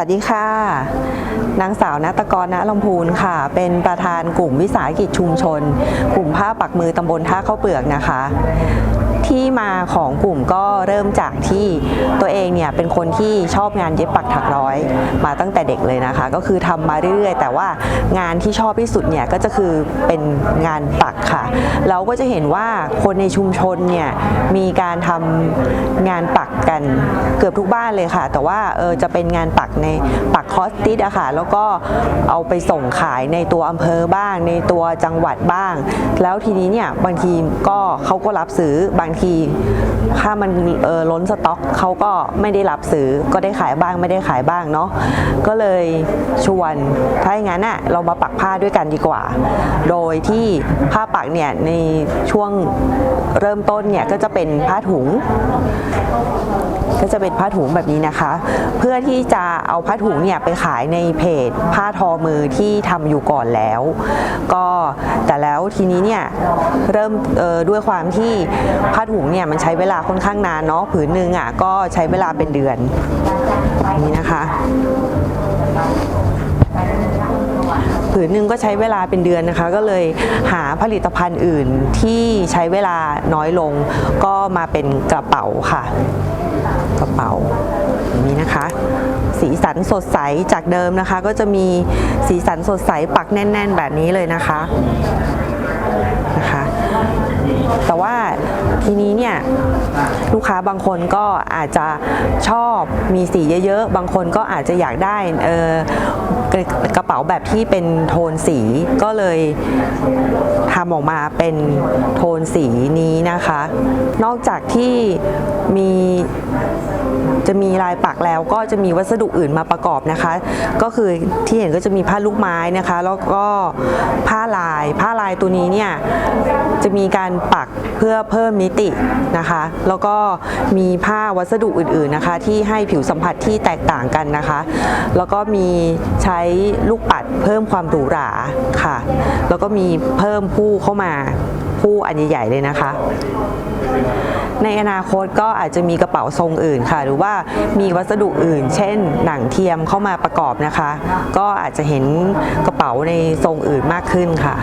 ัสดีค่ะ นางสาวนัตกรณลำพูนค่ะ เป็นประธานกลุ่มวิสาหกิจชุมชน กลุ่มผ้าปักมือตำบลท่าข้าวเปลือกนะคะ มาของกลุ่มก็เริ่มจากที่ตัวเองเนี่ยเป็นคนที่ชอบงานเย็บปักถักร้อย มาตั้งแต่เด็กเลยนะคะ ก็คือทำมาเรื่อยๆ แต่ว่างานที่ชอบที่สุดเนี่ยก็จะคือเป็นงานปักค่ะ เราก็จะเห็นว่าคนในชุมชนเนี่ยมีการทำงานปักกันเกือบทุกบ้านเลยค่ะ แต่ว่าเออจะเป็นงานปักในปักคอสติสอะค่ะแล้วก็เอาไปส่งขายในตัวอำเภอบ้าง ในตัวจังหวัดบ้าง แล้วทีนี้เนี่ยบางทีก็เขาก็รับซื้อบางทีถ้ามันล้นสต็อกเขาก็ไม่ได้รับซื้อก็ได้ขายบ้างไม่ได้ขายบ้างเนาะก็เลยชวนถ้าอย่างนั้นน่ะเรามาปักผ้าด้วยกันดีกว่า โดยที่ผ้าปักเนี่ยในช่วงเริ่มต้นเนี่ยก็จะเป็นผ้าถุง ก็จะเป็นผ้าถุงแบบนี้นะคะ เพื่อที่จะเอาผ้าถุงเนี่ยไปขายในเพจผ้าทอมือที่ทำอยู่ก่อนแล้ว ก็แต่แล้วทีนี้เนี่ยเริ่มด้วยความที่ผ้าถุงเนี่ยี่ยมันใช้เวลาค่อนข้างนานเนาะผืนหนึ่งอะก็ใช้เวลาเป็นเดือนนี้นะคะผืนหนึ่งก็ใช้เวลาเป็นเดือนนะคะ ก็เลยหาผลิตภัณฑ์อื่นที่ใช้เวลาน้อยลง ก็มาเป็นกระเป๋าค่ะ กระเป๋าอย่างนี้นะคะ สีสันสดใสจากเดิมนะคะ ก็จะมีสีสันสดใสปักแน่น ๆ แบบนี้เลยนะคะนะคะ แต่ว่า ทีนี้เนี่ยลูกค้าบางคนก็อาจจะชอบมีสีเยอะๆ บางคนก็อาจจะอยากได้เออกระกระเป๋าแบบที่เป็นโทนสีก็เลยทำออกมาเป็นโทนสีนี้นะคะ นอกจากที่มี จะมีลายปักแล้วก็จะมีวัสดุอื่นมาประกอบนะคะ ก็คือที่เห็นก็จะมีผ้าลูกไม้นะคะ แล้วก็ผ้าลาย ผ้าลายตัวนี้เนี่ยจะมีการปักเพื่อเพิ่มมิตินะคะ แล้วก็มีผ้าวัสดุอื่นๆนะคะ ที่ให้ผิวสัมผัสที่แตกต่างกันนะคะ แล้วก็มีใช้ลูกปัดเพิ่มความหรูหราค่ะ แล้วก็มีเพิ่มผู้เข้ามาผู้อันใหญ่ๆเลยนะคะ ในอนาคตก็อาจจะมีกระเป๋าทรงอื่นค่ะ หรือว่ามีวัสดุอื่น เช่น หนังเทียมเข้ามาประกอบนะคะ ก็อาจจะเห็นกระเป๋าในทรงอื่นมากขึ้นค่ะ